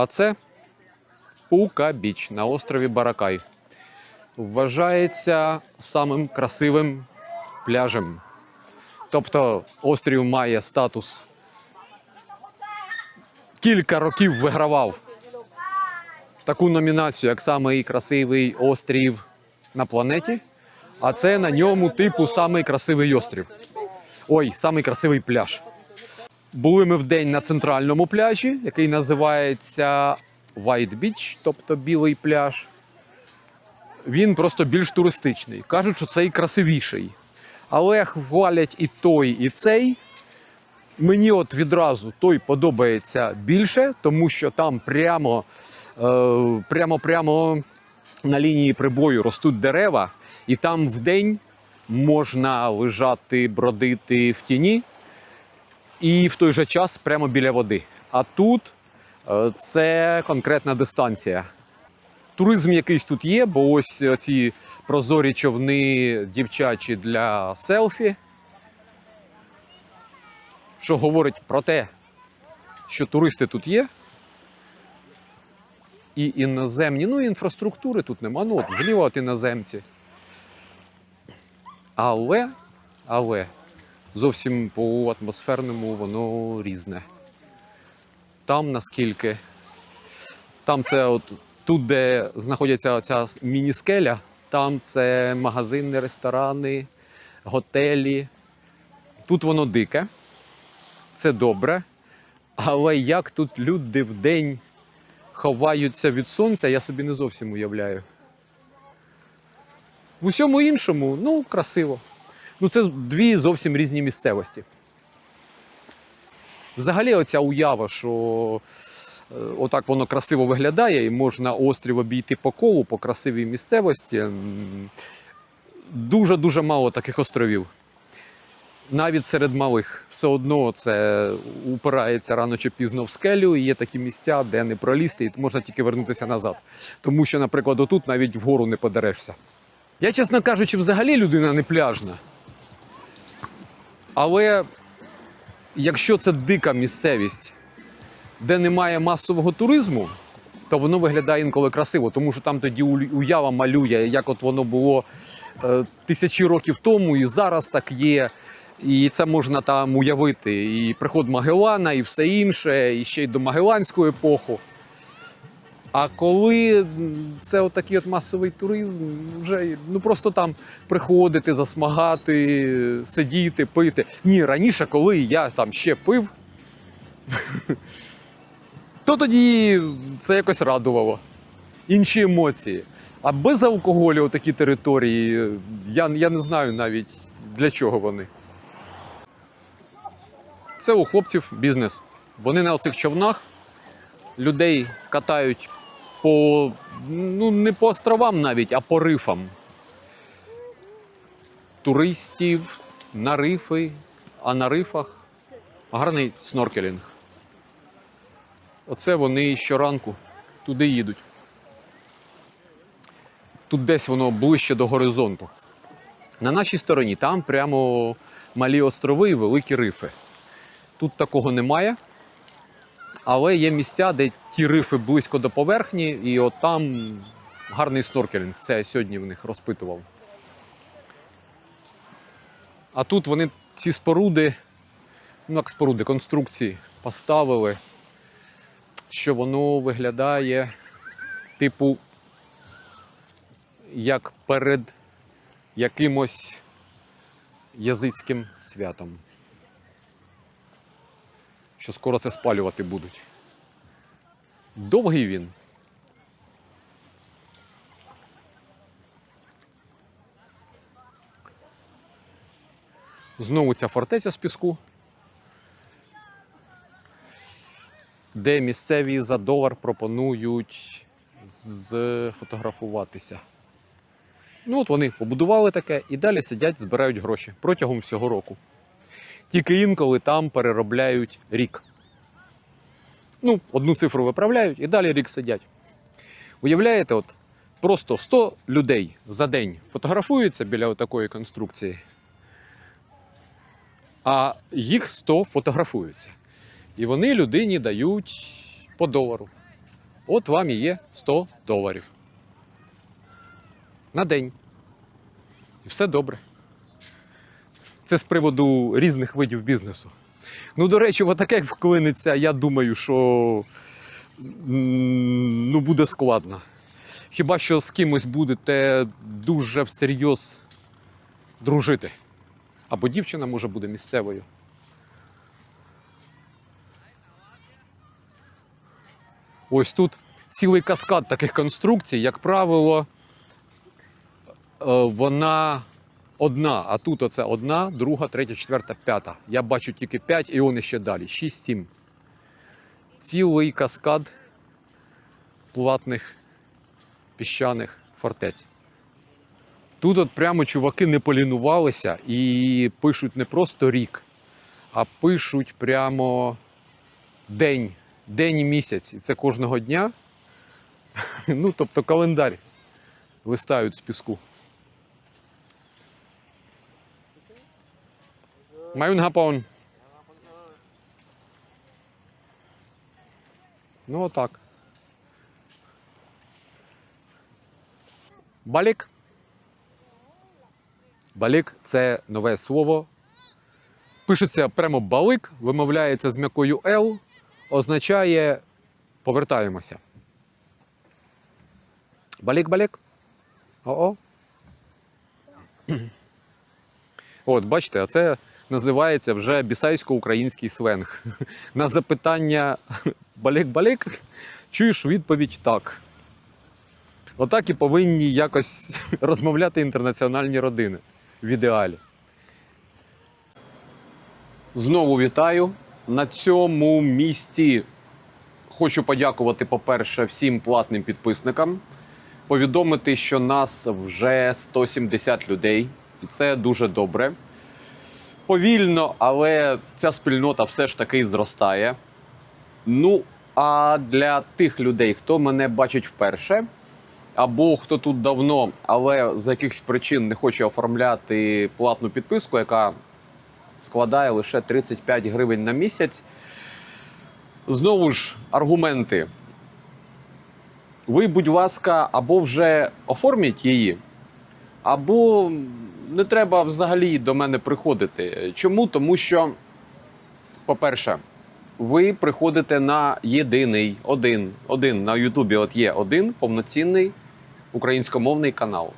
А це Пука Біч на острові Баракай. Вважається самим красивим пляжем. Тобто острів має статус. Кілька років вигравав таку номінацію, як самий красивий острів на планеті. А це на ньому, типу, самий красивий острів. Ой, самий красивий пляж. Були ми вдень на центральному пляжі, який називається White Beach, тобто білий пляж. Він просто більш туристичний. Кажуть, що цей красивіший. Але хвалять і той, і цей. Мені от відразу той подобається більше, тому що там прямо, е, прямо, прямо на лінії прибою ростуть дерева, і там вдень можна лежати, бродити в тіні, і в той же час прямо біля води. А тут е, це конкретна дистанція. Туризм якийсь тут є, бо ось ці прозорі човни дівчачі для селфі, що говорить про те, що туристи тут є. І іноземні, ну інфраструктури тут нема. Ну, от зліва от іноземці. Але, але зовсім по атмосферному воно різне. Там наскільки. Там це от тут, де знаходиться ця міні-скеля, там це магазини, ресторани, готелі. Тут воно дике, це добре. Але як тут люди вдень ховаються від сонця, я собі не зовсім уявляю. В усьому іншому, ну, красиво. Ну, це дві зовсім різні місцевості. Взагалі, оця уява, що е, отак воно красиво виглядає, і можна острів обійти по колу, по красивій місцевості. Дуже-дуже мало таких островів. Навіть серед малих все одно це упирається рано чи пізно в скелю, і є такі місця, де не пролізти, і можна тільки вернутися назад. Тому що, наприклад, отут навіть вгору не подерешся. Я, чесно кажучи, взагалі людина не пляжна. Але якщо це дика місцевість, де немає масового туризму, то воно виглядає інколи красиво, тому що там тоді уява малює, як от воно було е, тисячі років тому, і зараз так є. І це можна там уявити. І приход Магеллана, і все інше, і ще й до Магелланську епоху. А коли це отакий от масовий туризм, вже ну просто там приходити, засмагати, сидіти, пити. Ні, раніше, коли я там ще пив, то тоді це якось радувало. Інші емоції. А без алкоголю такі території, я, я не знаю навіть для чого вони. Це у хлопців бізнес. Вони на цих човнах людей катають по ну не по островам навіть, а по рифам. Туристів на рифи, а на рифах гарний сноркелінг. Оце вони щоранку туди їдуть. Тут десь воно ближче до горизонту. На нашій стороні там прямо малі острови і великі рифи. Тут такого немає. Але є місця, де ті рифи близько до поверхні, і от там гарний сноркелінг. Це я сьогодні в них розпитував. А тут вони ці споруди, ну як споруди, конструкції поставили, що воно виглядає, типу, як перед якимось язицьким святом що скоро це спалювати будуть. Довгий він. Знову ця фортеця з піску, де місцеві за долар пропонують сфотографуватися. Ну, от вони побудували таке і далі сидять, збирають гроші протягом всього року. Тільки інколи там переробляють рік. Ну, одну цифру виправляють і далі рік сидять. Уявляєте, от просто 100 людей за день фотографуються біля такої конструкції, а їх 100 фотографуються. І вони людині дають по долару. От вам і є 100 доларів. На день. І все добре. Це з приводу різних видів бізнесу. Ну, до речі, отаке вклиниться, я думаю, що ну, буде складно. Хіба що з кимось будете дуже всерйоз дружити. Або дівчина може буде місцевою. Ось тут цілий каскад таких конструкцій, як правило, е, вона одна, а тут оце одна, друга, третя, четверта, п'ята. Я бачу тільки п'ять і вони ще далі. Шість-сім. Цілий каскад платних піщаних фортець. Тут от прямо чуваки не полінувалися і пишуть не просто рік, а пишуть прямо день, день і місяць. І це кожного дня. Ну, тобто календар листають з піску. Mayun hapon. Ну, отак. Балік. Балік це нове слово. Пишеться прямо балик, вимовляється з м'якою L, означає повертаємося. Балік-балік. О-о. От, бачите, а це називається вже бісайсько-український сленг. На запитання балік-балік чуєш відповідь так. Отак і повинні якось розмовляти інтернаціональні родини в ідеалі. Знову вітаю. На цьому місці хочу подякувати, по-перше, всім платним підписникам. Повідомити, що нас вже 170 людей, і це дуже добре. Повільно, але ця спільнота все ж таки зростає. Ну, а для тих людей, хто мене бачить вперше, або хто тут давно, але з якихось причин не хоче оформляти платну підписку, яка складає лише 35 гривень на місяць. Знову ж аргументи. Ви, будь ласка, або вже оформіть її, або не треба взагалі до мене приходити. Чому? Тому що, по-перше, ви приходите на єдиний один, один на Ютубі. От є один повноцінний українськомовний канал.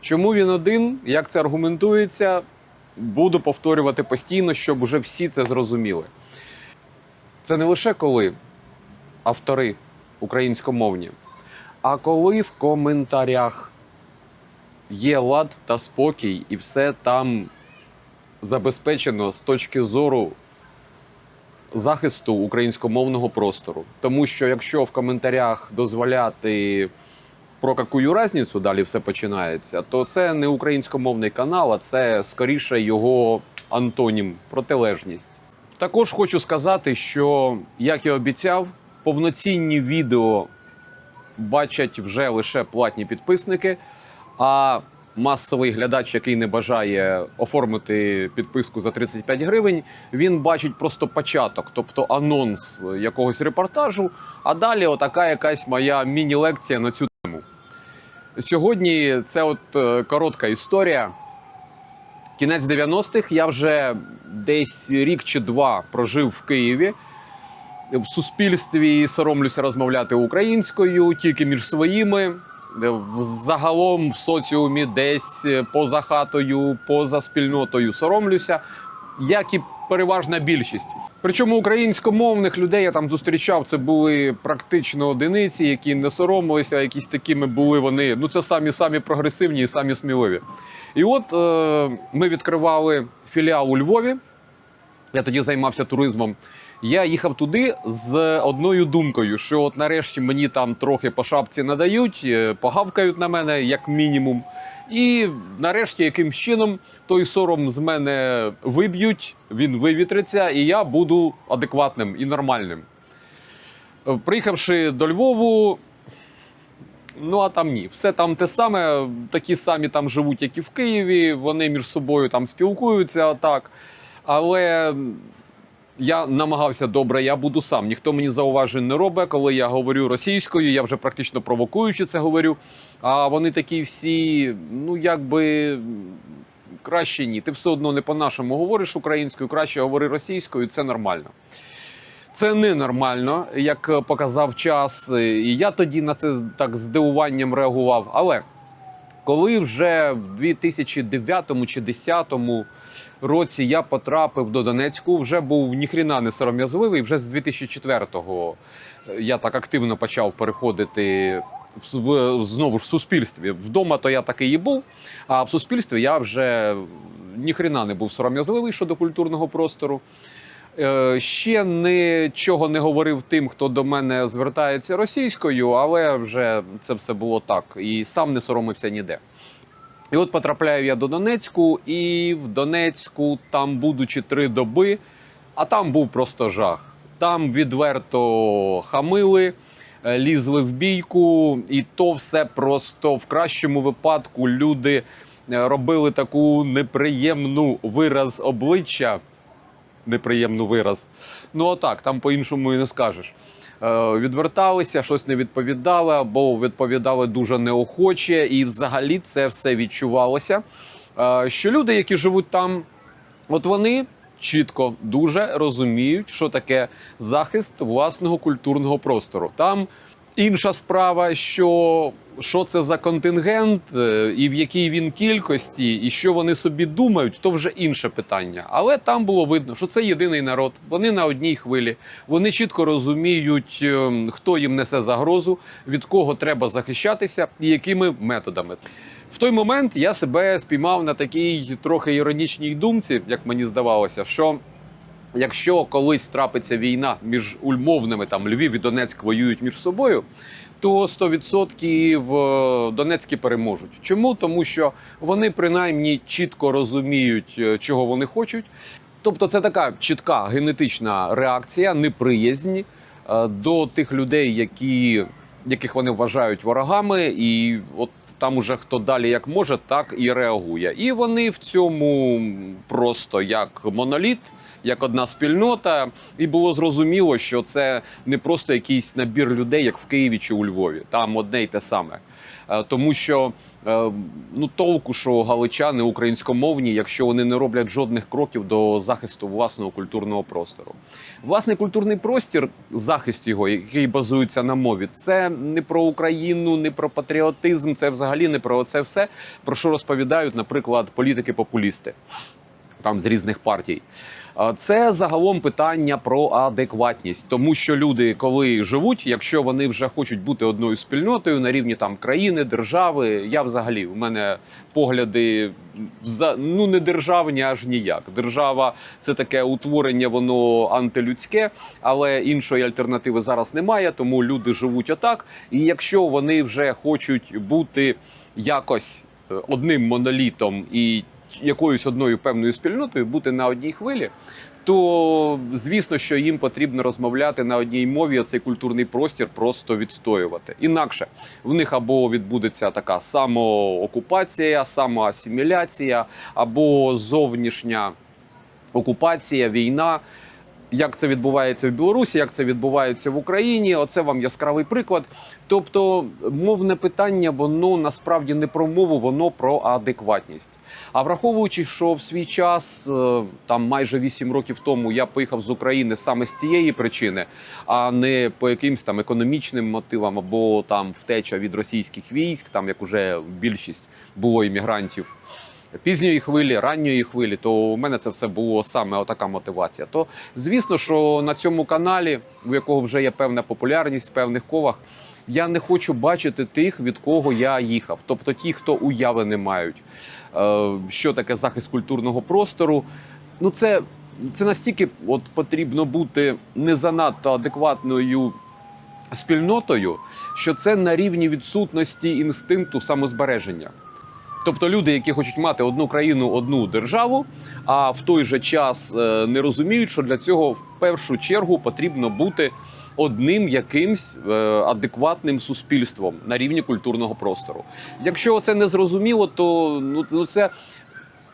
Чому він один? Як це аргументується? Буду повторювати постійно, щоб уже всі це зрозуміли. Це не лише коли автори українськомовні, а коли в коментарях є лад та спокій, і все там забезпечено з точки зору захисту українськомовного простору. Тому що якщо в коментарях дозволяти про какую разницю далі все починається, то це не українськомовний канал, а це скоріше його антонім, протилежність. Також хочу сказати, що, як і обіцяв, повноцінні відео бачать вже лише платні підписники, а масовий глядач, який не бажає оформити підписку за 35 гривень, він бачить просто початок, тобто анонс якогось репортажу. А далі отака якась моя міні-лекція на цю тему. Сьогодні це от е, коротка історія. Кінець 90-х я вже десь рік чи два прожив в Києві. В суспільстві соромлюся розмовляти українською, тільки між своїми. В- Загалом в соціумі десь поза хатою, поза спільнотою соромлюся, як і переважна більшість. Причому українськомовних людей я там зустрічав, це були практично одиниці, які не соромилися, якісь такими були вони. Ну це самі самі прогресивні і самі сміливі. І от е, ми відкривали філіал у Львові. Я тоді займався туризмом. Я їхав туди з одною думкою, що от нарешті мені там трохи по шапці надають, е, погавкають на мене як мінімум. І нарешті якимсь чином той сором з мене виб'ють, він вивітриться, і я буду адекватним і нормальним. Е, Приїхавши до Львову, ну а там ні. Все там те саме, такі самі там живуть, як і в Києві. Вони між собою там спілкуються так. Але Я намагався добре, я буду сам. Ніхто мені зауважень не робить. Коли я говорю російською, я вже практично провокуючи це говорю. А вони такі всі, ну якби краще ні. Ти все одно не по-нашому говориш українською, краще говори російською, це нормально. Це ненормально, як показав час. І я тоді на це так здивуванням реагував. Але коли вже в 2009 чи 2010 році я потрапив до Донецьку, вже був ніхріна не сором'язливий. Вже з 2004-го я так активно почав переходити в, в знову ж в суспільстві. Вдома то я такий і був, а в суспільстві я вже ніхріна не був сором'язливий щодо культурного простору. Е, Ще нічого не говорив тим, хто до мене звертається російською, але вже це все було так. І сам не соромився ніде. І от потрапляю я до Донецьку, і в Донецьку, там, будучи три доби, а там був просто жах. Там відверто хамили, е, лізли в бійку, і то все просто в кращому випадку люди е, робили таку неприємну вираз обличчя. Неприємну вираз. Ну отак, там по-іншому і не скажеш. Е, відверталися, щось не відповідали, або відповідали дуже неохоче, і взагалі це все відчувалося. Е, що люди, які живуть там, от вони чітко дуже розуміють, що таке захист власного культурного простору. Там інша справа, що, що це за контингент, е, і в якій він кількості, і що вони собі думають, то вже інше питання. Але там було видно, що це єдиний народ. Вони на одній хвилі. Вони чітко розуміють, е, хто їм несе загрозу, від кого треба захищатися і якими методами. В той момент я себе спіймав на такій трохи іронічній думці, як мені здавалося, що якщо колись трапиться війна між умовними там Львів і Донецьк воюють між собою, то 100% е, Донецькі переможуть. Чому? Тому що вони принаймні чітко розуміють, е, чого вони хочуть. Тобто, це така чітка генетична реакція, неприязнь е, до тих людей, які, яких вони вважають ворогами, і от там уже хто далі як може, так і реагує. І вони в цьому просто як моноліт, як одна спільнота, і було зрозуміло, що це не просто якийсь набір людей, як в Києві чи у Львові. Там одне й те саме. Е, Тому що е, ну толку, що галичани українськомовні, якщо вони не роблять жодних кроків до захисту власного культурного простору. Власний культурний простір, захист його, який базується на мові, це не про Україну, не про патріотизм, це взагалі не про це все, про що розповідають, наприклад, політики-популісти там з різних партій. Це загалом питання про адекватність, тому що люди, коли живуть, якщо вони вже хочуть бути одною спільнотою на рівні там країни, держави, я взагалі у мене погляди за ну не державні, аж ніяк. Держава це таке утворення, воно антилюдське, але іншої альтернативи зараз немає. Тому люди живуть отак. І якщо вони вже хочуть бути якось е, одним монолітом і якоюсь одною певною спільнотою, бути на одній хвилі. То звісно, що їм потрібно розмовляти на одній мові, а цей культурний простір просто відстоювати. Інакше в них або відбудеться така самоокупація, самоасиміляція, або зовнішня окупація, війна. Як це відбувається в Білорусі, як це відбувається в Україні? Оце вам яскравий приклад. Тобто, мовне питання, воно насправді не про мову, воно про адекватність. А враховуючи, що в свій час, е, там майже 8 років тому, я поїхав з України саме з цієї причини, а не по якимсь там економічним мотивам або там втеча від російських військ, там як уже більшість було іммігрантів пізньої хвилі, ранньої хвилі, то у мене це все було саме отака мотивація. То звісно, що на цьому каналі, у якого вже є певна популярність в певних колах, я не хочу бачити тих, від кого я їхав. Тобто ті, хто уяви не мають, Е, що таке захист культурного простору. Ну це, це настільки от потрібно бути не занадто адекватною спільнотою, що це на рівні відсутності інстинкту самозбереження. Тобто люди, які хочуть мати одну країну, одну державу, а в той же час е, не розуміють, що для цього в першу чергу потрібно бути одним якимсь е, адекватним суспільством на рівні культурного простору. Якщо це не зрозуміло, то ну, ну це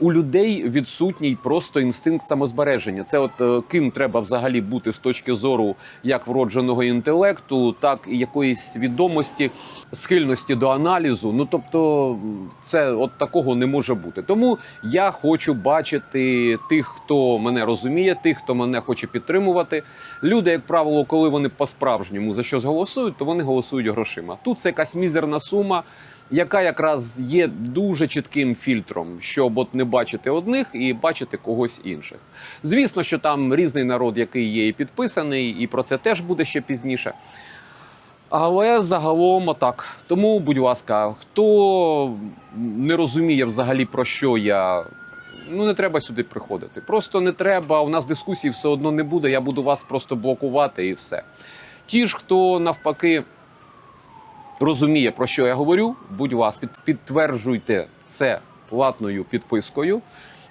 у людей відсутній просто інстинкт самозбереження. Це от е, ким треба взагалі бути з точки зору як вродженого інтелекту, так і якоїсь свідомості, схильності до аналізу. Ну тобто, це от такого не може бути. Тому я хочу бачити тих, хто мене розуміє, тих, хто мене хоче підтримувати. Люди, як правило, коли вони по-справжньому за щось голосують, то вони голосують грошима. Тут це якась мізерна сума яка якраз є дуже чітким фільтром, щоб от не бачити одних і бачити когось інших. Звісно, що там різний народ, який є і підписаний, і про це теж буде ще пізніше. Але загалом отак. Тому, будь ласка, хто не розуміє взагалі про що я. Ну, не треба сюди приходити. Просто не треба. У нас дискусії все одно не буде. Я буду вас просто блокувати і все. Ті ж, хто навпаки розуміє, про що я говорю, будь ласка, підтверджуйте це платною підпискою.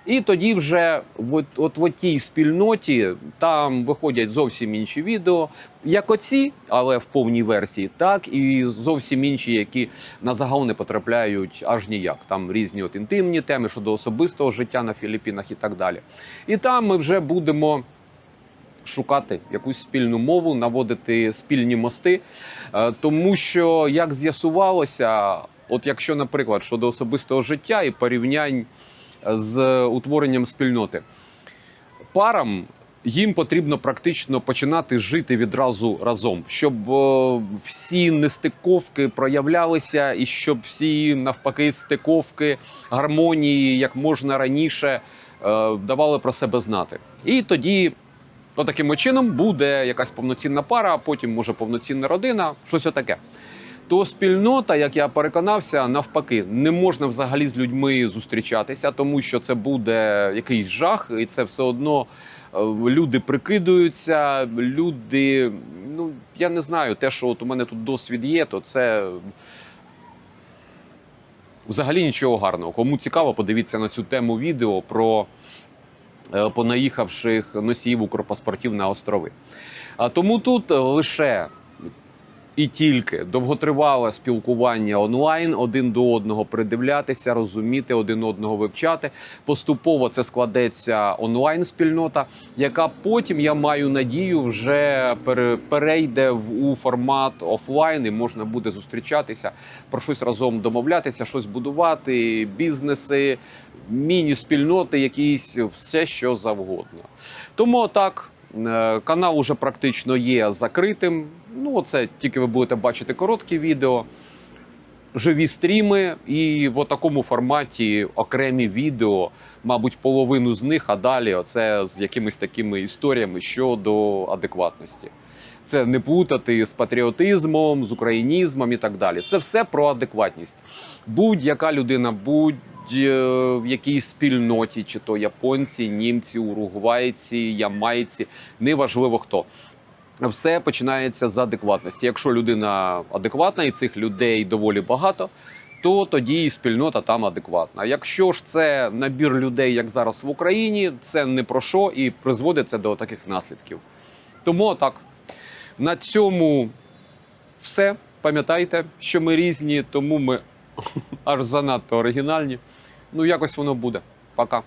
І тоді вже от в тій спільноті там виходять зовсім інші відео, як оці, але в повній версії, так і зовсім інші, які на загал не потрапляють аж ніяк. Там різні от інтимні теми щодо особистого життя на Філіппінах і так далі. І там ми вже будемо шукати якусь спільну мову, наводити спільні мости. Е, Тому що, як з'ясувалося, от якщо, наприклад, щодо особистого життя і порівнянь з утворенням спільноти, парам їм потрібно практично починати жити відразу разом, щоб е, всі нестиковки проявлялися, і щоб всі навпаки стиковки гармонії як можна раніше е, давали про себе знати. І тоді то таким чином буде якась повноцінна пара, а потім може повноцінна родина, щось отаке. То спільнота, як я переконався, навпаки, не можна взагалі з людьми зустрічатися, тому що це буде якийсь жах, і це все одно е, люди прикидуються, люди. Ну я не знаю, те, що от у мене тут досвід є, то це взагалі нічого гарного. Кому цікаво, подивіться на цю тему відео про понаїхавших носіїв укрпаспортів на острови. А тому тут лише і тільки довготривале спілкування онлайн, один до одного придивлятися, розуміти, один одного вивчати. Поступово це складеться онлайн спільнота, яка потім я маю надію вже пере- перейде у формат офлайн, і можна буде зустрічатися, про щось разом домовлятися, щось будувати, бізнеси, міні-спільноти, якісь все що завгодно. Тому так. Е, Канал уже практично є закритим. Ну, це тільки ви будете бачити короткі відео, живі стріми, і в такому форматі окремі відео, мабуть, половину з них, а далі оце з якимись такими історіями щодо адекватності. Це не плутати з патріотизмом, з українізмом і так далі. Це все про адекватність. Будь-яка людина, будь в якійсь спільноті, чи то японці, німці, уругвайці, ямайці, неважливо хто. Все починається з адекватності. Якщо людина адекватна і цих людей доволі багато, то тоді і спільнота там адекватна. Якщо ж це набір людей, як зараз в Україні, це не про що і призводить це до таких наслідків. Тому так. На цьому все. Пам'ятайте, що ми різні, тому ми аж занадто оригінальні. Ну, якось воно буде. Пока.